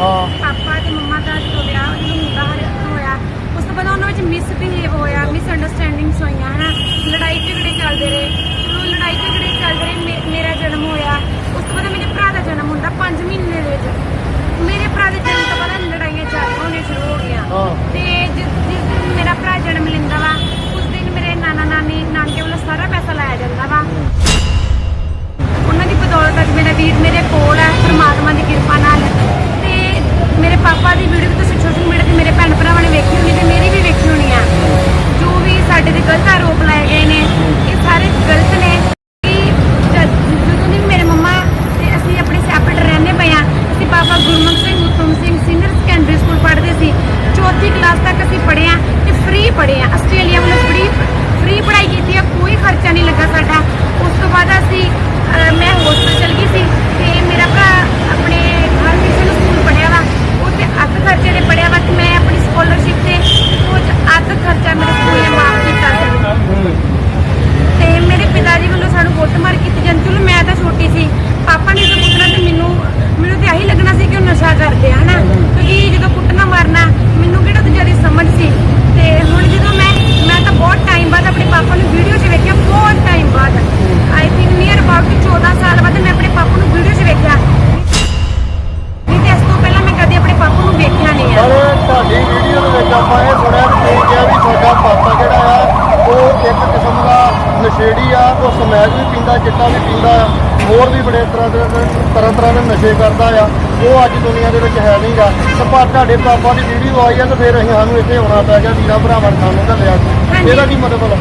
ਹਾਂ। ਪਾਪਾ ਤੇ ਮੰਮਾ ਦਾ ਜਦੋਂ ਵਿਆਹ ਜਦੋਂ ਮੁੰਡਾ ਹਰੇ ਹੋਇਆ, ਉਸ ਤੋਂ ਬਾਅਦ ਉਹਨਾਂ ਵਿੱਚ ਮਿਸਬਿਹੇਵ ਹੋਇਆ ਮਿਸ ਅੰਡਰਸਟੈਂਡਿੰਗਸ ਹੋਈਆਂ, ਹਨਾ? ਲੜਾਈ ਝਗੜੇ ਚੱਲਦੇ ਰਹੇ। ਚਲੋ ਲੜਾਈ ਝਗੜੇ ਚੱਲਦੇ ਰਹੇ ਮੇਰਾ ਜਨਮ ਹੋਇਆ। ਉਸ ਤੋਂ ਬਾਅਦ ਮੇਰੇ ਭਰਾ ਦਾ ਜਨਮ ਹੁੰਦਾ 5 ਮਹੀਨੇ ਦੇ ਵਿੱਚ। ਮੇਰੇ ਭਰਾ ਦੇ ਜਨਮ ਤੋਂ ਬਾਅਦ ਲੜਾਈਆਂ ਚੱਲ ਹੋਣੀਆਂ ਸ਼ੁਰੂ ਹੋ ਗਈਆਂ। ਪਾਪਾ ਦੀ ਵੀਡੀਓ ਵੀ ਤੁਸੀਂ ਸੋਸ਼ਲ ਮੀਡੀਆ ਤੇ ਮੇਰੇ ਭੈਣ ਭਰਾਵਾਂ ਨੇ ਵੇਖੀ ਹੋਣੀ ਤੇ ਮੇਰੀ ਵੀ ਵੇਖੀ ਹੋਣੀ ਆ। ਜੋ ਵੀ ਸਾਡੇ ਤੇ ਗਲਤ ਆਰੋਪ ਲਾਏ ਗਏ ਨੇ ਇਹ ਸਾਰੇ ਗਲਤ ਨੇ ਕਿ ਜਦ- ਜਦੋਂ ਦੀ ਮੇਰੇ ਮੰਮਾ ਤੇ ਅਸੀਂ ਆਪਣੇ ਸੈਪਰੇਟ ਰਹਿੰਦੇ ਪਏ ਆ ਅਸੀਂ ਬਾਬਾ ਗੁਰਮੁਖ ਸਿੰਘ ਉਤਮ ਸਿੰਘ ਸੀਨੀਅਰ ਸੈਕੰਡਰੀ ਸਕੂਲ ਪੜ੍ਹਦੇ ਸੀ ਚੌਥੀ ਕਲਾਸ ਤੱਕ ਅਸੀਂ ਪੜ੍ਹੇ ਆ ਤੇ ਫ੍ਰੀ ਪੜ੍ਹੇ ਆ ਆਸਟ੍ਰੇਲੀਆ ਵੱਲੋਂ ਫ੍ਰੀ ਫ੍ਰੀ ਪੜ੍ਹਾਈ ਕੀਤੀ ਆ ਕੋਈ ਖਰਚਾ ਨਹੀਂ ਲੱਗਾ ਸਾਡਾ ਉਸ ਤੋਂ ਬਾਅਦ ਅਸੀਂ ਅਹ, ਮੈਂ ਹੋਸਟਲ ਚਲ ਗਈ ਸੀ ਤੇ ਮੇਰਾ ਭਰਾ ਆਪਣੇ ਹਰ ਕਿਸੇ ਸਕੂਲ ਪੜ੍ਹਿਆ ਵਾ ਉਹ ਤੇ ਅੱਧ ਖਰਚੇ ਦੇ ਪੜ੍ਹਿਆ ਵਾ ਤੇ ਮੈਂ ਆਪਣੀ ਸਕਾਲਰਸ਼ਿਪ ਤੇ ਕੁਝ ਅੱਧ ਖਰਚਾ ਮੇਰੇ ਸਕੂਲ ਨੇ ਮਾਫ ਕੀਤਾ ਸੀ ਤੇ ਮੇਰੇ ਪਿਤਾ ਜੀ ਵੱਲੋਂ ਸਾਨੂੰ ਕੁੱਟਮਾਰ ਕੀਤੀ ਜਾਂਦੀ ਚਲੋ ਮੈਂ ਤਾਂ ਛੋਟੀ ਸੀ ਪਾਪਾ ਨੇ ਜਦੋਂ ਕੁੱਟਣਾ ਤੇ ਮੈਨੂੰ ਮੈਨੂੰ ਤੇ ਆਹੀ ਲੱਗਣਾ ਸੀ ਕਿ ਉਹ ਨਸ਼ਾ ਕਰਦੇ ਆ ਹਨਾ ਕਿਉਂਕਿ ਜਦੋਂ ਕੁੱਟਣਾ ਮਾਰਨਾ ਮੈਨੂੰ ਕਿਹੜਾ ਤੇ ਜ਼ਿਆਦਾ ਸਮਝ ਸੀ ਤੇ ਹੁਣ ਜਦੋਂ ਮੈਂ ਮੈਂ ਤਾਂ ਬਹੁਤ ਟਾਈਮ ਬਾਅਦ ਆਪਣੇ ਪਾਪਾ ਨੂੰ ਵੀਡੀਓ 'ਚ ਵੇਖਿਆ ਬਹੁਤ ਟਾਈਮ ਬਾਅਦ ਆਈ ਥਿੰਕ ਨੀਅਰ ਅਬਾਊਟ 14 ਸਾਲ ਬਾਅਦ ਮੈਂ ਆਪਣੇ ਪਾਪਾ ਨੂੰ ਵੀਡੀਓ 'ਚ ਵੇਖਿਆ ਨਹੀਂ ਤੇ ਇਸ ਤੋਂ ਪਹਿਲਾਂ ਮੈਂ ਕਦੇ ਆਪਣੇ ਪਾਪਾ ਨੂੰ ਵੇਖਿਆ ਨਹੀਂ ਆ ਪਰ ਤੁਹਾਡੀ ਵੀਡੀਓ ਦੇ ਵਿੱਚ ਆਪਾਂ ਇਹ ਸੁਣਿਆ ਕਿ ਤੁਸੀਂ ਕਿਹਾ ਵੀ ਤੁਹਾਡਾ ਪਾਪਾ ਜਿਹੜਾ ਆ ਉਹ ਇੱਕ ਕਿਸਮ ਦਾ ਨਸ਼ੇੜੀ ਆ ਉਹ ਸਮੈਕ ਵੀ ਪੀਂਦਾ ਚਿੱਟਾ ਵੀ ਪੀਂਦਾ ਆ ਹੋਰ ਵੀ ਬੜੇ ਤਰ੍ਹਾਂ ਦੇ ਤਰ੍ਹਾਂ ਤਰ੍ਹਾਂ ਦੇ ਨਸ਼ੇ ਕਰਦਾ ਆ ਉਹ ਅੱਜ ਦੁਨੀਆ ਦੇ ਵਿੱਚ ਹੈ ਨਹੀਂਗਾ ਤੇ ਪਰ ਤੁਹਾਡੇ ਪਾਪਾ ਦੀ ਵੀਡੀਓ ਆਈ ਆ ਤੇ ਫਿਰ ਅਸੀਂ ਸਾਨੂੰ ਇੱਥੇ ਆਉਣਾ ਪੈ ਗਿਆ ਵੀਰਾ ਭਰਾਵਾਂ ਨੇ ਸਾਨੂੰ ਘੱਲਿਆ ਹਾਂਜੀ। ਇਹਦਾ ਕੀ ਮਤਲਬ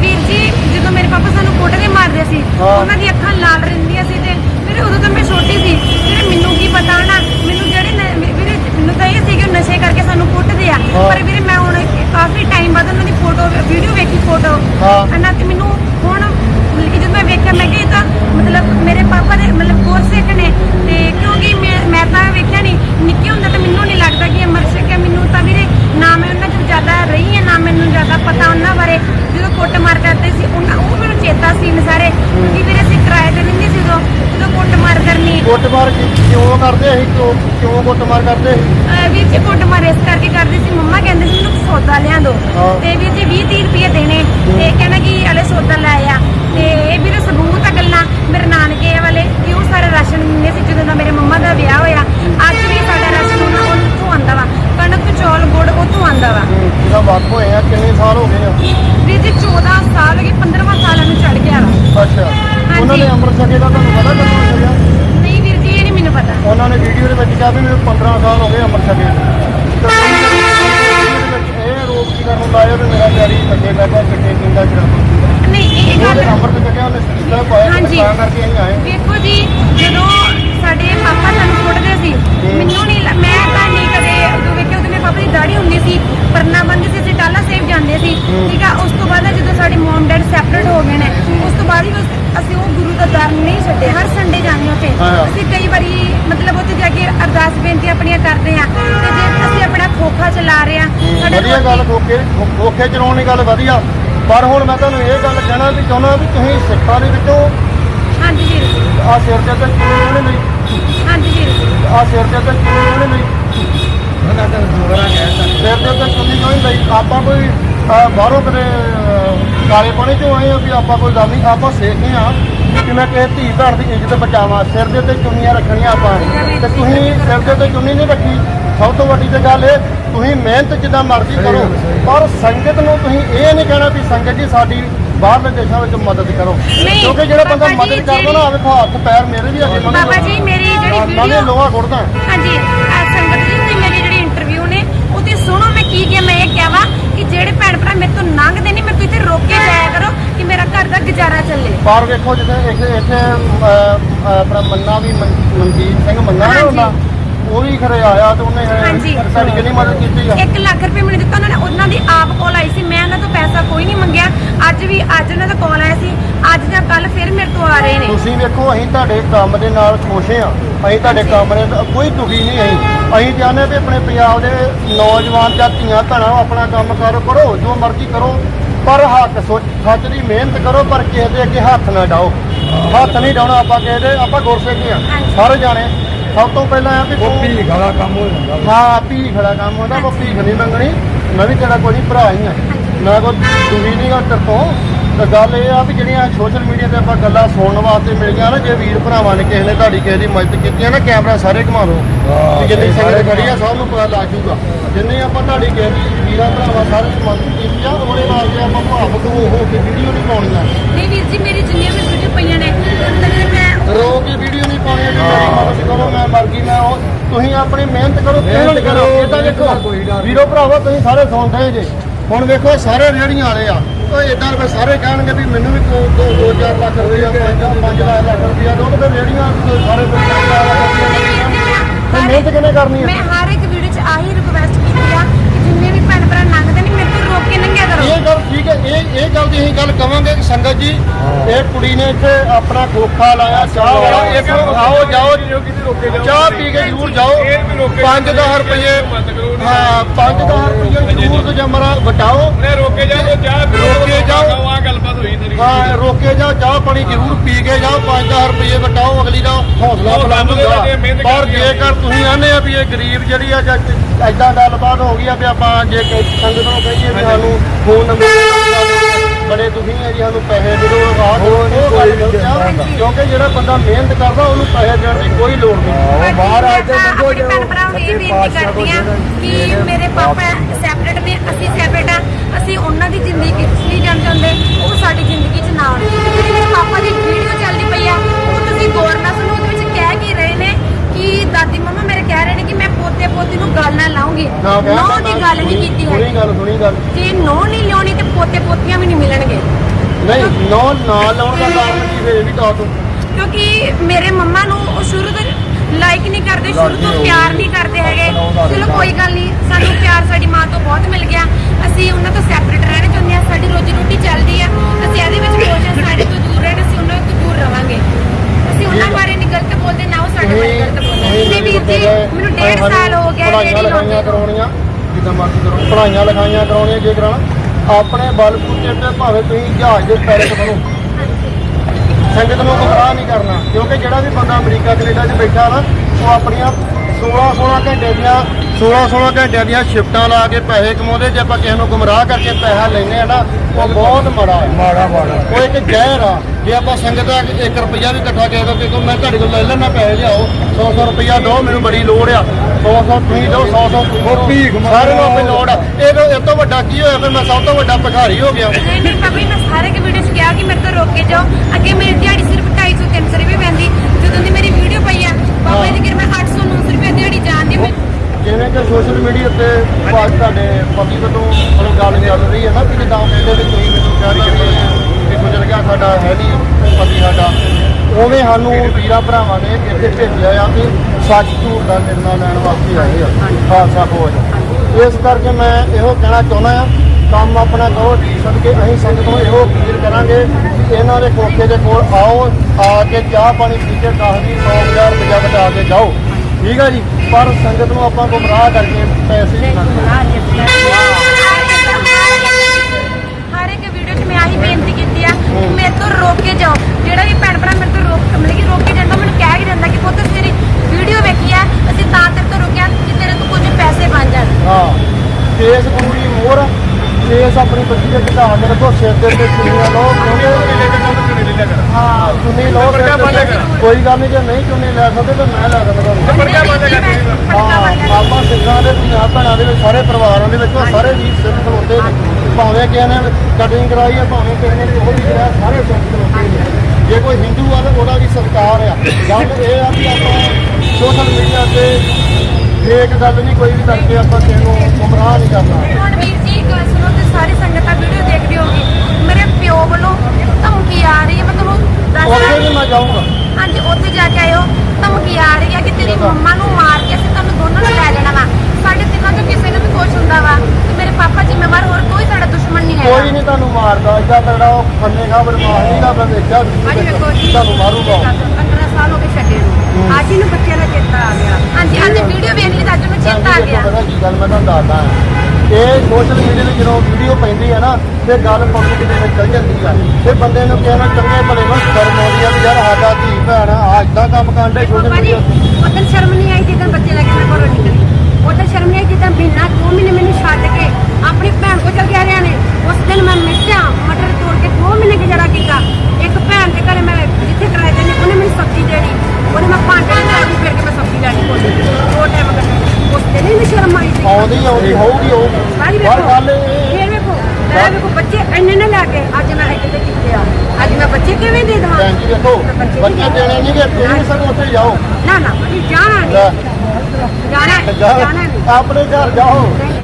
ਵੀਰ ਜੀ ਜਦੋਂ ਮੇਰੇ ਪਾਪਾ ਸਾਨੂੰ ਕੁੱਟਦੇ ਮਾਰਦੇ ਸੀ। ਉਹਨਾਂ ਦੀ ਅੱਖਾਂ ਲਾਲ ਰਹਿੰਦੀਆਂ ਸੀ ਤੇ ਫਿਰ ਉਦੋਂ ਤਾਂ ਮੈਂ ਛੋਟੀ ਸੀ ਫਿਰ ਮੈਨੂੰ ਕੀ ਪਤਾ ਨਾ ਮੈਨੂੰ ਜਿਹੜੇ ਨ- ਵੀ- ਵੀਰੇ ਮੈਨੂੰ ਤਾਂ ਇਹ ਸੀ ਕਿ ਉਹ ਨਸ਼ੇ ਕਰਕੇ ਸਾਨੂੰ ਕੁੱਟਦੇ ਆ ਹਾਂ। ਪਰ ਵੀਰੇ ਮੈਂ ਹੁਣ ਕਾਫੀ ਟਾਈਮ ਬਾਅਦ ਉਹਨਾਂ ਦੀ ਫੋਟੋ ਵੀਡੀਓ ਵੇਖੀ ਫੋਟੋ ਹਾਂ। ਹਨਾ ਤੇ ਮੈਨੂੰ ਹੁਣ ਮਤਲਬ ਕਿ ਜਦੋਂ ਮੈਂ ਵੇਖਿਆ ਮੈਂ ਕਿ ਇਹ ਤਾਂ ਮਤਲਬ ਮੇਰੇ ਪਾਪਾ ਦੇ ਮਤਲਬ ਗੁਰਸਿੱਖ ਨੇ ਤੇ ਕਿਉਂਕਿ ਮੈਂ ਮੈਂ ਤਾਂ ਵੇਖਿਆ ਨਹੀਂ ਨਿੱਕੇ ਹੁੰਦੇ ਤਾਂ ਮੈਨੂੰ ਨਹੀਂ ਲੱਗਦਾ ਕਿ ਅਮਰ ਸਿੱਖ ਹੈ ਮੈਨੂੰ ਤਾਂ ਵੀਰੇ ਨਾ ਮੈਂ ਉਹਨਾਂ ਚ ਜ਼ਿਆਦਾ ਰਹੀ ਹੈ ਨਾ ਮੈਨੂੰ ਜ਼ਿਆਦਾ ਪਤਾ ਉਹਨਾਂ ਬਾਰੇ ਜਦੋਂ ਕੁੱਟ ਮਾਰ ਕਰਦੇ ਸੀ ਉਹਨਾਂ ਉਹ ਮੈਨੂੰ ਚੇਤਾ ਸੀ ਸਾਰੇ ਕਿ ਵੀਰੇ ਅਸੀਂ ਕਿਰਾਏ ਤੇ ਰਹਿੰਦੇ ਸੀ ਉਦੋਂ ਜਦੋਂ ਕੁੱਟ ਮਾਰ ਕਰਨੀ ਕੁੱਟਮਾਰ ਕੀ- ਕਿਉਂ ਕਰਦੇ ਅਸੀਂ ਕਿਉਂ ਕਿਉਂ ਕੁੱਟਮਾਰ ਕਰਦੇ? ਅਹ ਵੀਰ ਜੀ ਕੁੱਟ ਮਾਰ ਇਸ ਕਰਕੇ ਕਰਦੇ ਸੀ ਮੰਮਾ ਕਹਿੰਦੇ ਸੀ ਮੈਨੂੰ ਸੌਦਾ ਲਿਆ ਦੋ ਹਾਂ। ਤੇ ਵੀਰ ਜੀ 20 30 ਰੁਪਏ ਦੇਣੇ ਤੇ ਕਹਿੰਦਾ ਕਿ ਹਲੇ ਸੌਦਾ ਲੈ ਆ ਤੇ ਇਹ ਵੀਰੇ ਸਬੂਤ ਆ ਗੱਲਾਂ ਮੇਰੇ ਨਾਨਕੇ ਵਾਲੇ ਕਿ ਉਹ ਸਾਰੇ ਰਾਸ਼ਨ ਦਿੰਦੇ ਸੀ ਜਦੋਂ ਦਾ ਮੇਰੇ ਮੰਮਾ ਦਾ ਵਿਆਹ ਹੋਇਆ ਅੱਜ ਵੀ ਸਾਡਾ ਰਾਸ਼ਨ ਉਹਨਾਂ ਉੱਥੋਂ ਆਂਦਾ ਵਾ ਕਣਕ ਚੌਲ ਗੁੜ ਉੱਥੋਂ ਆਂਦਾ ਵਾ ਜਿਹੜਾ ਵੱਖ ਹੋਏ ਆ ਕਿੰਨੇ ਸਾਲ ਹੋ ਗਏ ਆ ਵੀਰ ਜੀ 14 ਸਾਲ ਹੋ ਗਏ 15ਵਾਂ ਸਾਲ ਨੂੰ ਚੜ ਗਿਆ ਵਾ ਅੱਛਾ ਉਹਨਾਂ ਨੇ ਅੰਮ੍ਰਿਤ ਛਕੇ ਦਾ ਤੁਹਾਨੂੰ ਪਤਾ ਕਦੋਂ ਛਕਿਆ ਨਹੀਂ ਵੀਰ ਜੀ ਇਹ ਨਹੀਂ ਮੈਨੂੰ ਪਤਾ ਉਹਨਾਂ ਨੇ ਵੀਡੀਓ ਦੇ ਵਿੱਚ ਕਿਹਾ ਵੀ ਮੈਨੂੰ 15 ਸਾਲ ਹੋ ਗਏ ਅੰਮ੍ਰਿਤ ਛਕੇ ਇਹ ਰੋਕ ਕੀ ਕਰਨ ਲਾਇਆ ਵੀ ਮੇਰਾ ਪਿਆਰੀ ਥੱਲੇ ਬੈਠਾ ਚਿੱਟੇ ਪੀਂਦਾ ਸ਼ਰਾਬ ਨਹੀਂ ਇਹ ਗੱਲ ਅੰਮ੍ਰਿਤ ਛਕਿਆ ਉਹਨੇ ਸਿੱਧਾ ਪਾਇਆ। ਤਾਂ ਕਰਕੇ ਅਸੀਂ ਆਏ। ਵੇਖੋ ਜੀ ਖੋਕੇ ਚਲਾਉਣ ਦੀ ਗੱਲ ਵਧੀਆ। ਪਰ ਹੁਣ ਮੈਂ ਤੁਹਾਨੂੰ ਇਹ ਗੱਲ ਕਹਿਣਾ ਵੀ ਚਾਹੁੰਦਾ ਵੀ ਤੁਸੀਂ ਸਿੱਖਾਂ ਦੇ ਵਿੱਚੋਂ ਹਾਂਜੀ ਵੀਰ। ਆ ਸਿਰ ਤੇ ਤੇ ਚੁੰਨੀ ਉਹਨੇ ਲਈ। ਹਾਂਜੀ ਵੀਰ। ਆ ਸਿਰ ਤੇ ਤੇ ਉਹਨੇ ਲਈ। ਸਿਰ ਤੇ ਤੇ ਕਿਉਂ ਨਹੀਂ ਲਈ? ਆਪਾਂ ਕੋਈ ਬਾਹਰੋਂ ਕਦੇ ਕਾਲੇ ਪਾਣੀ ਚੋਂ ਆਏ ਆ ਵੀ ਆਪਾਂ ਕੋਈ ਗੱਲ ਨਹੀਂ ਆਪਾਂ ਸਿੱਖੇ ਆ ਕਿ ਮੈਂ ਕਿਸੇ ਧੀ ਭੈਣ ਦੀ ਇੱਜ਼ਤ ਬਚਾਵਾਂ। ਸਿਰ ਦੇ ਤੇ ਚੁੰਨੀਆਂ ਰੱਖਣੀਆਂ ਆਪਾਂ ਤੇ ਤੁਸੀਂ ਸਿਰ ਦੇ ਤੇ ਚੁੰਨੀ ਨਹੀਂ ਰੱਖੀ। ਸਭ ਤੋਂ ਵੱਡੀ ਤੇ ਗੱਲ ਇਹ ਤੁਸੀਂ ਮਿਹਨਤ ਜਿੱਦਾਂ ਮਰਜ਼ੀ ਕਰੋ ਪਰ ਸੰਗਤ ਨੂੰ ਤੁਸੀਂ ਇਹ ਨਹੀਂ ਕਹਿਣਾ ਵੀ ਸੰਗਤ ਜੀ ਸਾਡੀ ਬਾਹਰਲੇ ਦੇਸ਼ਾਂ ਵਿੱਚ ਮਦਦ ਕਰੋ। ਨਹੀਂ, ਕਿਉਂਕਿ ਜਿਹੜਾ ਬੰਦਾ ਮਦਦ ਕਰਦਾ ਨਾ ਵੇਖੋ ਹੱਥ ਪੈਰ ਮੇਰੇ ਵੀ ਅੱਗੇ ਬਾਬਾ ਜੀ ਮੇਰੀ ਜਿਹੜੀ ਵੀਡੀਓ ਲੋਹਾ ਗੁੜਦਾ। ਹਾਂਜੀ ਸੰਗਤ ਜੀ ਤੁਸੀਂ ਮੇਰੀ ਜਿਹੜੀ ਇੰਟਰਵਿਊ ਨੇ ਉਹ ਤੇ ਸੁਣੋ ਮੈਂ ਕੀ ਕਿਹਾ ਮੈਂ ਇਹ ਕਿਹਾ ਕਿ ਜਿਹੜੇ ਭੈਣ ਭਰਾ ਮੇਰੇ ਤੋਂ ਲੰਘਦੇ ਨੇ ਮੇਰੇ ਤੋਂ ਇੱਥੇ ਰੋਕ ਕੇ ਜਾਇਆ ਕਰੋ ਕਿ ਮੇਰਾ ਘਰ ਦਾ ਗੁਜ਼ਾਰਾ ਚੱਲੇ। ਪਰ ਵੇਖੋ ਜਿੱਥੇ ਇੱਥੇ ਇੱਥੇ ਆਪਣਾ ਮੰਨਾ ਵੀ ਮਨ- ਮਨਜੀਤ ਸਿੰਘ ਮੰਨਾ ਨਾ। ਹੁੰਦਾ। ਉਹ ਵੀ ਖਰੇ ਆਇਆ ਤੇ ਉਹਨੇ ਹਾਂਜੀ। ਸਾਡੀ ਕਿੰਨੀ ਮਦਦ ਕੀਤੀ ਆ? 1 ਲੱਖ ਰੁਪਏ ਮੈਨੂੰ ਦਿੱਤਾ ਉਹਨਾਂ ਨੇ ਉਹਨਾਂ ਦੀ ਆਪ ਕੋਲ ਆਈ ਸੀ ਮੈਂ ਉਹਨਾਂ ਤੋਂ ਪੈਸਾ ਕੋਈ ਨਹੀਂ ਮੰਗਿਆ। ਅੱਜ ਵੀ ਅੱਜ ਉਹਨਾਂ ਦਾ ਕਾਲ ਆਇਆ ਸੀ ਅੱਜ ਜਾਂ ਕੱਲ ਫਿਰ ਮੇਰੇ ਤੋਂ ਆ ਰਹੇ ਨੇ। ਤੁਸੀਂ ਵੇਖੋ ਅਸੀਂ ਤੁਹਾਡੇ ਕੰਮ ਦੇ ਨਾਲ ਖੁਸ਼ ਹਾਂ। ਅਸੀਂ ਤੁਹਾਡੇ ਕੰਮ ਦੇ ਨਾਲ ਕੋਈ ਦੁਖੀ ਨਹੀਂ ਅਸੀਂ। ਅਸੀਂ ਚਾਹੁੰਦੇ ਵੀ ਆਪਣੇ ਪੰਜਾਬ ਦੇ ਨੌਜਵਾਨ ਜਾਂ ਧੀਆਂ ਭੈਣਾਂ ਆਪਣਾ ਕੰਮ ਕਰ ਕਰੋ ਜੋ ਮਰਜ਼ੀ ਕਰੋ। ਪਰ ਹੱਕ ਸੋਚ ਸੱਚ ਦੀ ਮਿਹਨਤ ਕਰੋ ਪਰ ਕਿਸੇ ਦੇ ਅੱਗੇ ਹੱਥ ਨਾ ਡਾਓ। ਹੱਥ ਨਹੀਂ ਡਾਉਣਾ ਆਪਾਂ ਕਿਸੇ ਦੇ ਆਪਾਂ ਗੁਰਸਿੱਖ ਹਾਂ। ਹਾਂਜੀ। ਸਾਰੇ ਜਾਣੇ ਸਭ ਤੋਂ ਪਹਿਲਾਂ ਆ ਵੀ ਉਹ ਭੀਖ ਵਾਲਾ ਕੰਮ ਹੋ ਜਾਂਦਾ ਵਾ। ਹਾਂ ਭੀਖ ਦਾ ਕੰਮ ਹੁੰਦਾ ਉਹ ਭੀਖ ਨਹੀਂ ਮੰਗਣੀ। ਮੈਂ ਵੀ ਤੇਰਾ ਕੋਈ ਭਰਾ ਹੀ ਆ। ਮੈਂ ਕੋਈ ਦੁਖੀ ਨਹੀਂ ਗਾ ਤੇਰੇ ਤੋਂ। ਤਾਂ ਗੱਲ ਇਹ ਆ ਵੀ ਜਿਹੜੀਆਂ ਸੋਸ਼ਲ ਮੀਡੀਆ ਤੇ ਆਪਾਂ ਗੱਲਾਂ ਸੁਣਨ ਵਾਸਤੇ ਮਿਲੀਆਂ ਨਾ ਜੇ ਵੀਰ ਭਰਾਵਾਂ ਨੇ ਕਿਸੇ ਨੇ ਤੁਹਾਡੀ ਕਿਸੇ ਦੀ ਮਦਦ ਕੀਤੀ ਆ ਨਾ ਕੈਮਰਾ ਸਾਰੇ ਘੁਮਾ ਦਿਓ ਹਾਂ, ਕਿ ਜਿੰਨੀ ਸਾਰੇ ਸੰਗਤ ਖੜੀ ਆ ਸਭ ਨੂੰ ਪਤਾ ਲੱਗ ਜੂਗਾ ਜਿੰਨੇ ਆਪਾਂ ਤੁਹਾਡੀ ਕਿਸੇ ਦੀ ਵੀਰਾਂ ਭਰਾਵਾਂ ਸਾਰੇ ਦੀ ਮਦਦ ਕੀਤੀ ਆ ਉਹਦੇ ਵਾਸਤੇ ਆਪਾਂ ਭਾਵਕ ਹੋ ਹੋ ਕੇ ਵੀਡੀਓ ਨਹੀਂ ਪਾਉਣੀਆਂ। ਨਹੀਂ ਵੀਰ ਜੀ ਮੇਰੀ ਜਿੰਨੀਆਂ ਵੀ ਵੀਡੀਓ ਪਈਆਂ ਨੇ ਉਹਨਾਂ ਦੇ ਮੈਂ ਰੋ ਕੇ ਵੀਡੀਓ ਨਹੀਂ ਪਾਉਣੀ ਜੀ ਮੇਰੀ ਮਦਦ ਕਰੋ ਮੈਂ ਮਰ ਗਈ ਮੈਂ ਉਹ ਤੁਸੀਂ ਆਪਣੀ ਮਿਹਨਤ ਕਰੋ ਮਿਹਨਤ ਕਰੋ। ਇਹ ਤਾਂ ਦੇਖੋ। ਵੀਰੋ ਭਰਾਵੋ ਤੁਸੀਂ ਸਾਰੇ ਸੁਣਦੇ ਜੇ। ਹੁਣ ਵੇਖੋ ਸਾਰੇ ਰੇੜੀਆਂ ਵਾਲੇ ਆ। ਉਹ ਇਦਾਂ ਰੁਪਏ ਸਾਰੇ ਕਹਿਣਗੇ ਵੀ ਮੈਨੂੰ ਵੀ ਕੋ 2 4 ਲੱਖ ਰੁਪਇਆ 5 ਲੱਖ ਰੁਪਇਆ ਦੋ ਤੇ ਰੇੜੀਆਂ ਸਾਰੇ ਮਿਹਨਤ ਕਿਹਨੇ ਕਰਨੀ ਹੈ ਮੈਂ ਹਰ ਇੱਕ ਵੀਡੀਓ 'ਚ ਆਹੀ ਰਿਕੁਐਸਟ ਕੀਤੀ ਆ ਕਿ ਜਿੰਨੇ ਵੀ ਭੈਣ ਭਰਾ ਲੰਘਦੇ ਨੇ ਮੇਰੇ ਤੋਂ ਰੋਕ ਕੇ ਲੰਘਿਆ ਕਰੋ। ਇਹ ਗੱਲ ਠੀਕ ਹੈ ਇਹ ਇਹ ਗੱਲ ਦੀ ਅਸੀਂ ਗੱਲ ਕਵਾਂਗੇ ਕਿ ਸੰਗਤ ਜੀ ਇਹ ਕੁੜੀ ਨੇ ਇੱਥੇ ਆਪਣਾ ਖੋਖਾ ਲਾਇਆ ਚਾਹ ਵਾਲਾ ਇੱਕ ਆਓ ਜਾਓ। ਚਾਹ ਪੀ ਕੇ ਜ਼ਰੂਰ ਜਾਓ। 5000 ਰੁਪਏ ਹਾਂ 5000 ਰੁਪਏ ਜ਼ਰੂਰ ਜਮਰਾ ਵਟਾਓ। ਰੋਕੇ ਜਾਓ ਚਾਹ ਰੋਕੇ ਜਾਓ। ਆ ਗੱਲਬਾਤ ਹੋਈ ਤੇਰੀ। ਹਾਂ ਰੋਕੇ ਜਾਓ ਚਾਹ ਪਾਣੀ ਜ਼ਰੂਰ ਪੀ ਕੇ ਜਾਓ 5000 ਰੁਪਏ ਵਟਾਓ ਅਗਲੀ ਦਾ ਹੌਸਲਾ ਬੁਲੰਦ ਹੁੰਦਾ। ਪਰ। ਜੇਕਰ ਤੁਸੀਂ ਆਨੇ ਆ ਵੀ ਇਹ ਗਰੀਬ ਜਿਹੜੀ ਆ ਜਾਂ ਐਦਾਂ ਗੱਲਬਾਤ ਹੋ ਗਈ ਆ ਵੀ ਆਪਾਂ ਜੇ ਸੰਗਤ ਨੂੰ ਕਹੀਏ ਵੀ ਸਾਨੂੰ ਫੋਨ ਨੰਬਰ ਬੜੇ ਦੁਖੀ ਆ ਜੀ ਸਾਨੂੰ ਪੈਸੇ ਦੇ ਦਿਓ ਆਹ ਦਿਓ, ਉਹ ਗੱਲ ਗਲਤ ਆ ਕਿਉਂਕਿ ਜਿਹੜਾ ਬੰਦਾ ਮਿਹਨਤ ਕਰਦਾ ਉਹਨੂੰ ਪੈਸੇ ਦੇਣ ਦੀ ਕੋਈ ਲੋੜ ਨਹੀਂ। ਉਹ ਬਾਹਰ ਆ ਕੇ ਮੰਗੋ ਆਪਣੇ ਭੈਣ ਭਰਾਵਾਂ ਨੂੰ ਇਹ ਬੇਨਤੀ ਕਰਦੀ ਆ ਕਿ ਮੇਰੇ ਪਾਪਾ ਸੈਪਰੇਟ ਨੇ ਅਸੀਂ ਸੈਪਰੇਟ ਆ। ਅਸੀਂ ਉਹਨਾਂ ਦੀ ਜ਼ਿੰਦਗੀ ਵਿੱਚ ਨਹੀਂ ਜਾਣਾ ਚਾਹੁੰਦੇ ਉਹ ਸਾਡੀ ਜ਼ਿੰਦਗੀ 'ਚ ਨਾ ਆਉਣ ਜਿਹੜੀ ਮੇਰੇ ਪਾਪਾ ਦੀ ਵੀਡੀਓ ਚੱਲਦੀ ਪਈ ਆ ਉਹ ਤੁਸੀਂ ਗੌਰ ਨਾਲ ਸੁਣੋ ਉਹਦੇ ਵਿੱਚ ਕਹਿ ਕੀ ਰਹੇ ਨੇ ਕਿ ਦਾਦੀ ਮੰਮਾ ਮੇਰੇ ਕਹਿ ਰਹੇ ਨੇ ਕਿ ਮੈਂ ਪੋਤੇ ਪੋਤੀ ਨੂੰ ਗੱਲ ਨਾ ਕਹਿ ਨੋ ਦੀ ਗੱਲ ਨਹੀਂ ਕੀਤੀ ਹੈ ਗੱਲ ਸੁਣੀ ਗੱਲ। ਜੇ ਨੋ ਨਹੀਂ ਲਿਆਉਣੀ ਤੇ ਪੋਤੇ ਪੋਤੀਆਂ ਵੀ ਨਹੀਂ ਮਿਲਣਗੇ। ਨਹੀਂ ਨੌ ਨਾ ਲਾਉਣ ਦਾ ਕਾਰਨ ਕੀ ਫੇਰ ਵੀ ਦੱਸ ਤੂੰ? ਕਿਉਂਕਿ ਮੇਰੇ ਮੰਮਾ ਨੂੰ ਉਹ ਸ਼ੁਰੂ ਤੋਂ ਲਾਈਕ ਨਹੀਂ ਕਰਦੇ ਸ਼ੁਰੂ ਤੋਂ ਪਿਆਰ ਨਹੀਂ ਕਰਦੇ ਹੈਗੇ। ਚਲੋ ਕੋਈ ਗੱਲ ਨਹੀਂ ਸਾਨੂੰ ਪਿਆਰ ਸਾਡੀ ਮਾਂ ਤੋਂ ਬਹੁਤ ਮਿਲ ਗਿਆ। ਅਸੀਂ ਉਹਨਾਂ ਤੋਂ ਸੈਪਰੇਟ ਰਹਿਣਾ ਚਾਹੁੰਦੇ ਹਾਂ ਸਾਡੀ ਰੋਜੀ ਰੋਟੀ ਚੱਲਦੀ ਆ। ਅਸੀਂ ਇਹਦੇ ਵਿੱਚ ਕੋਸ਼ਿਸ਼ ਸਾਡੇ ਤੋਂ ਦੂਰ ਰਹਿਣਾ ਅਸੀਂ ਉਹਨਾਂ ਤੋਂ ਦੂਰ ਰਵਾਂਗੇ। ਅਸੀਂ ਉਹਨਾਂ ਬਾਰੇ ਨਹੀਂ ਗਲਤ ਬੋਲਦੇ ਨਾ ਉਹ ਸਾਡੇ ਬਾਰੇ ਗਲਤ ਬੋਲਦੇ। ਤੇ ਵੀਰ ਜੀ ਡੇਢ ਸਾਲ ਹੋ ਗਿਆ ਪੜਾਈਆਂ ਜਿਹੜੀ ਲਿਖਾਈਆਂ ਰੋਟੀ ਕਰਾਉਣੀਆਂ ਜਿੱਦਾਂ ਮਰਜ਼ੀ ਕਰੋ। ਪੜਾਈਆਂ ਲਿਖਾਈਆਂ ਕਰਾਉਣੀਆਂ ਜੇ ਕਰਾਉਣਾ ਆਪਣੇ ਬਲਬੂਤੇ ਤੇ ਭਾਵੇਂ ਤੁਸੀਂ ਜਹਾਜ਼ ਦੇ ਪੈਰੇ ਤੇ ਬਣੋ ਸੰਗਤ ਨੂੰ ਗੁੰਮਰਾਹ ਨਹੀਂ ਕਰਨਾ ਕਿਉਂਕਿ ਜਿਹੜਾ ਵੀ ਬੰਦਾ ਅਮਰੀਕਾ ਕੈਨੇਡਾ 'ਚ ਬੈਠਾ ਨਾ ਉਹ ਆਪਣੀਆਂ 16 16 ਘੰਟੇ ਦੀਆਂ 16 16 ਘੰਟਿਆਂ ਦੀਆਂ ਸ਼ਿਫਟਾਂ ਲਾ ਕੇ ਪੈਸੇ ਕਮਾਉਂਦੇ ਜੇ ਆਪਾਂ ਕਿਸੇ ਨੂੰ ਗੁੰਮਰਾਹ ਕਰਕੇ ਪੈਸਾ ਲੈਨੇ ਆ ਨਾ ਉਹ ਬਹੁਤ ਮਾੜਾ ਹੈ। ਮਾੜਾ ਮਾੜਾ। ਉਹ ਇੱਕ ਜ਼ਹਿਰ ਆ। ਜੇ ਆਪਾਂ ਸੰਗਤ ਦਾ 1 ਰੁਪਿਆ ਵੀ ਇਕੱਠਾ ਕਿਸੇ ਤੋਂ ਕਿ ਮੈਂ ਤੁਹਾਡੇ ਕੋਲ ਲੈ ਲੈਣਾ ਪੈਸੇ ਲਿਆਓ 100 100 ਰੁਪਿਆ ਦਿਓ ਮੈਨੂੰ ਬੜੀ ਲੋੜ ਆ। 100 100 ਤੁਸੀਂ ਦਿਓ 100 100 ਉਹ ਭੀਖ। ਸਾਰੇ ਨੂੰ ਆਪਣੀ ਲੋੜ ਆ। ਇਹ ਤੋਂ ਇਹ ਤੋਂ ਵੱਡਾ ਕੀ ਹੋਇਆ ਫਿਰ? ਮੈਂ ਸਭ ਤੋਂ ਵੱਡਾ ਭਿਖਾਰੀ ਹੋ ਗਿਆ। ਨਹੀਂ ਨਹੀਂ ਭਾਬੀ ਮੈਂ ਸਾਰੇ ਕੇ ਵੀਡੀਓ 'ਚ ਕਿਹਾ ਕਿ ਮੇਰੇ ਤੋਂ ਰੋਕ ਕੇ ਜਾਓ। ਅੱਗੇ ਮੇਰੀ ਦਿਹਾੜੀ ਸਿਰਫ 250 300 ਰੁਪਏ ਪੈਂਦੀ। ਜਦੋਂ ਦੀ ਮੇਰੀ ਵੀਡੀਓ ਪਈ ਆ ਬਾਬਾ ਜੀ ਜਿਵੇਂ ਸੋਸ਼ਲ ਮੀਡੀਆ ਤੇ ਬਾਅਦ ਤੁਹਾਡੇ ਪਤੀ ਵੱਲੋਂ ਮਤਲਬ ਗੱਲ ਚੱਲ ਰਹੀ ਹੈ ਨਾ ਕਿ ਜਿੱਦਾਂ ਉਹ ਕਹਿੰਦੇ ਵੀ ਤੁਸੀਂ ਮੈਨੂੰ ਕਹਿੰਦੇ ਕਿ ਗੁਜ਼ਰ ਗਿਆ, ਸਾਡਾ ਹੈ ਨਹੀਂ ਪਤੀ ਸਾਡਾ। ਉਵੇਂ ਸਾਨੂੰ ਵੀਰਾਂ ਭਰਾਵਾਂ ਨੇ ਇੱਥੇ ਭੇਜਿਆ ਆ ਕਿ ਸੱਚ ਝੂਠ ਦਾ ਨਿਰਣਾ ਲੈਣ ਵਾਸਤੇ ਆਏ ਆ, ਖਾਲਸਾ ਫੌਜ। ਇਸ ਕਰਕੇ ਮੈਂ ਇਹੋ ਕਹਿਣਾ ਚਾਹੁੰਦਾ ਆ, ਕੰਮ ਆਪਣਾ ਕਰੋ ਜੀ ਸਦਕੇ ਅਸੀਂ ਸੰਗਤ ਇਹੋ ਅਪੀਲ ਕਰਾਂਗੇ ਕਿ ਇਹਨਾਂ ਦੇ ਕੋਠੇ ਦੇ ਕੋਲ ਆਓ, ਆ ਕੇ ਚਾਹ ਪਾਣੀ ਪੀ ਕੇ 10 ਦੀ 1000 ਰੁਪਇਆ ਬਚਾ ਕੇ ਜਾਓ। ਠੀਕ ਆ ਜੀ? ਪਰ ਸੰਗਤ ਨੂੰ ਆਪਾਂ ਗੁੰਮਰਾਹ ਕਰਕੇ ਪੈਸੇ ਨਹੀਂ ਹਰ ਇੱਕ ਵੀਡੀਓ 'ਚ ਮੈਂ ਆਹੀ ਬੇਨਤੀ ਕੀਤੀ ਆ ਕਿ ਮੇਰੇ ਤੋਂ ਰੋਕ ਕੇ ਜਾਓ। ਜਿਹੜਾ ਵੀ ਭੈਣ ਭਰਾ ਮੇਰੇ ਤੋਂ ਰੋਕ ਮਤਲਬ ਕਿ ਰੋਕ ਕੇ ਜਾਂਦਾ ਮੈਨੂੰ ਕਹਿ ਕੇ ਜਾਂਦਾ ਕਿ ਪੁੱਤ ਤੇਰੀ ਵੀਡੀਓ ਵੇਖੀ ਆ ਅਸੀਂ ਤਾਂ ਤੇਰੇ ਤੋਂ ਰੁਕਿਆ ਕਿ ਤੇਰੇ ਤੋਂ ਕੁਝ ਪੈਸੇ ਬਣ ਜਾਣ। ਹਾਂ। ਕੇਸ ਪੂਰੀ ਮੋਹਰ ਕੇਸ ਆਪਣੀ ਬੱਚੀ ਦੇ ਘਟਾ ਕੇ ਰੱਖੋ ਸਿਰ ਦੇ ਉੱਤੇ ਚੁੰਨੀਆਂ ਲਓ ਕਿਉਂਕਿ ਹਾਂ ਚੁੰਨੀ ਲਓ। ਕੋਈ ਗੱਲ ਨਹੀਂ ਜੇ ਨਹੀਂ ਚੁੰਨੀ ਲੈ ਸਕਦੇ ਤਾਂ ਮੈਂ ਲੈ ਸਕਦਾ। ਤੁਹਾਨੂੰ ਪਟਕਾ ਬੰਦ ਕਰ ਦੇ। ਹਾਂ ਆਪਾਂ ਸਿੱਖਾਂ ਦੇ ਪੰਜਾਬ ਭੈਣਾਂ ਦੇ ਵਿੱਚ ਸਾਰੇ ਪਰਿਵਾਰਾਂ ਦੇ ਵਿੱਚ ਉਹ ਸਾਰੇ ਵੀਰ ਸਿੱਖ ਖਲੋਤੇ ਨੇ। ਭਾਵੇਂ ਕਿਸੇ ਨੇ ਕਟਿੰਗ ਕਰਾਈ ਹੈ ਭਾਵੇਂ ਕਿਸੇ ਨੇ ਉਹ ਵੀ ਕਰਾਇਆ ਸਾਰੇ ਸਿੱਖ ਖਲੋਤੇ ਨੇ। ਜੇ ਕੋਈ ਹਿੰਦੂ ਆ ਤਾਂ ਉਹਦਾ ਵੀ ਸਤਿਕਾਰ ਆ। ਗੱਲ ਇਹ ਆ ਵੀ ਆਪਾਂ ਸੋਸ਼ਲ ਮੀਡੀਆ ਤੇ ਫੇਕ ਗੱਲ ਨਹੀਂ ਕੋਈ ਵੀ ਕਰਕੇ ਆਪਾਂ ਕਿਸੇ ਨੂੰ ਗੁੰਮਰਾਹ ਨਹੀਂ ਕਰਨਾ। ਹੁਣ ਵੀਰ ਜੀ ਸੁਣੋ ਤੇ ਸਾਰੀ ਸੰਗਤਾਂ ਵੀਡੀਓ ਦੇਖਦੀ ਹੋਗੀ ਵੱਲੋਂ ਧਮਕੀ ਆ ਰਹੀ ਹੈ। ਮੈਂ ਤੁਹਾਨੂੰ ਦੱਸ ਉੱਥੇ ਵੀ ਮੈਂ ਜਾਊਂਗਾ। ਹਾਂਜੀ ਉੱਥੇ ਜਾ ਕੇ ਆਇਓ। ਧਮਕੀ ਆ ਰਹੀ ਹੈ ਕਿ ਤੇਰੀ ਮੰਮਾ ਨੂੰ ਮਾਰ ਕੇ ਅਸੀਂ ਤੁਹਾਨੂੰ ਦੋਨਾਂ ਨੂੰ ਲੈ ਲੈਣਾ ਵਾ। ਸਾਡੇ ਤਿੰਨਾਂ ਚੋਂ ਕਿਸੇ ਨੂੰ ਵੀ ਕੁਝ ਹੁੰਦਾ ਵਾ ਤੇ ਮੇਰੇ ਪਾਪਾ ਜ਼ਿੰਮੇਵਾਰ ਹੋਰ ਕੋਈ ਸਾਡਾ ਦੁਸ਼ਮਣ ਨਹੀਂ ਕੋਈ ਹੈ ਨਹੀਂ ਤੁਹਾਨੂੰ ਮਾਰਦਾ। ਏਦਾਂ ਤੇਰਾ ਉਹ ਖੰਨੇਗਾ ਬਰਮਾਸ਼ ਨਹੀਂ ਦਾ ਮੈਂ ਦੇਖਿਆ ਅੱਜ ਵੇਖੋ ਜੀ ਤੁਹਾਨੂੰ ਮਾਰੂਗਾ। ਉਹ। 15 ਸਾਲ ਹੋ ਗਏ ਛੱਡੇ ਨੂੰ। ਅੱਜ ਹੀ ਨੂੰ ਬੱਚਿਆਂ ਦਾ ਚੇਤਾ ਆ ਗਿਆ। ਹਾਂਜੀ ਅੱਜ ਵੀਡੀਓ ਵੇਖ ਲਈ ਤਾਂ ਅੱਜ ਨੂੰ ਚੇਤਾ ਆ ਗਿਆ। ਪਤਾ ਕੀ ਗੱਲ ਮੈਂ ਤੁਹਾਨੂੰ ਦੱਸਦਾ। ਇਹ ਸੋਸ਼ਲ ਮੀਡੀਆ ਤੇ ਜਦੋਂ ਵੀਡੀਓ ਪੈਂਦੀ ਹੈ ਨਾ ਤੇ ਗੱਲ ਪਬਲਿਕ ਦੇ ਵਿੱਚ ਚਲ ਜਾਂਦੀ ਆ। ਫਿਰ ਬੰਦੇ ਨੂੰ ਕਹਿਣਾ ਚੰਗੇ ਭਲੇ ਨੂੰ ਸ਼ਰਮ ਆਉਂਦੀ ਆ ਯਾਰ ਸਾਡਾ ਧੀ ਭੈਣ ਆ ਇਦਾਂ ਕੰਮ ਕਰਨ ਦੇ ਸੋਸ਼ਲ ਮੀਡੀਆ ਉਦੋਂ ਸ਼ਰਮ ਨਹੀਂ ਆਈ ਜਦੋਂ ਬੱਚੇ ਲੱਗੇ ਮੇਰੇ ਕੋਲੋਂ ਨਿਕਲੇ। ਉਦੋਂ ਸ਼ਰਮ ਨਹੀਂ ਆਈ ਜਦੋਂ ਬਿਨਾਂ 2 ਮਹੀਨੇ ਮੈਨੂੰ ਛੱਡ ਕੇ ਆਪਣੀ ਭੈਣ ਕੋਲ ਚਲ ਗਿਆ ਰਿਆ ਨੇ ਉਸ ਦਿਨ ਮੈਂ ਮਿੱਟਿਆ ਮਟਰ ਤੋੜ ਕੇ ਦੋ ਮਹੀਨੇ ਗੁਜ਼ਾਰਾ ਕੀਤਾ। ਇੱਕ ਭੈਣ ਦੇ ਘਰੇ ਮੈਂ ਜਿੱਥੇ ਕਿਰਾਏ ਤੇ ਉਹਨੇ ਮੈਨੂੰ ਸਬਜ਼ੀ ਦੇਣੀ। ਉਹਨੇ ਮੈਂ ਭਾਂਡੇ ਲੈ ਕੇ ਫਿਰ ਕੇ ਮੈਂ ਸਬਜ਼ੀ ਲੈਣੀ ਕੋਲ ਉਹ ਟਾਈਮ ਕਰਨਾ ਉਸ ਦਿਨ ਹੀ ਸ਼ਰਮ ਆਈ ਆਉਂਦੀ ਆਉਂਦੀ ਹੋਊਗੀ ਇੰਨੇ ਨਾ ਲੈ ਕੇ? ਅੱਜ ਮੈਂ ਇੱਥੇ ਤੇ ਕੀਤੇ ਆ? ਅੱਜ ਮੈਂ ਬੱਚੇ ਕਿਵੇਂ ਦੇ ਦੇਵਾਂ? ਭੈਣ ਜੀ ਮੈਂ ਬੱਚੇ ਦੇਣੇ ਨਹੀਂ ਗੇ ਤੁਸੀਂ ਸਗੋਂ ਉੱਥੇ ਜਾਓ। ਨਾ ਨਾ ਅਸੀਂ ਜਾਣਾ ਨਹੀਂ। ਜਾਣਾ ਜਾਣਾ ਨਹੀਂ ਆਪਣੇ ਘਰ ਜਾਓ।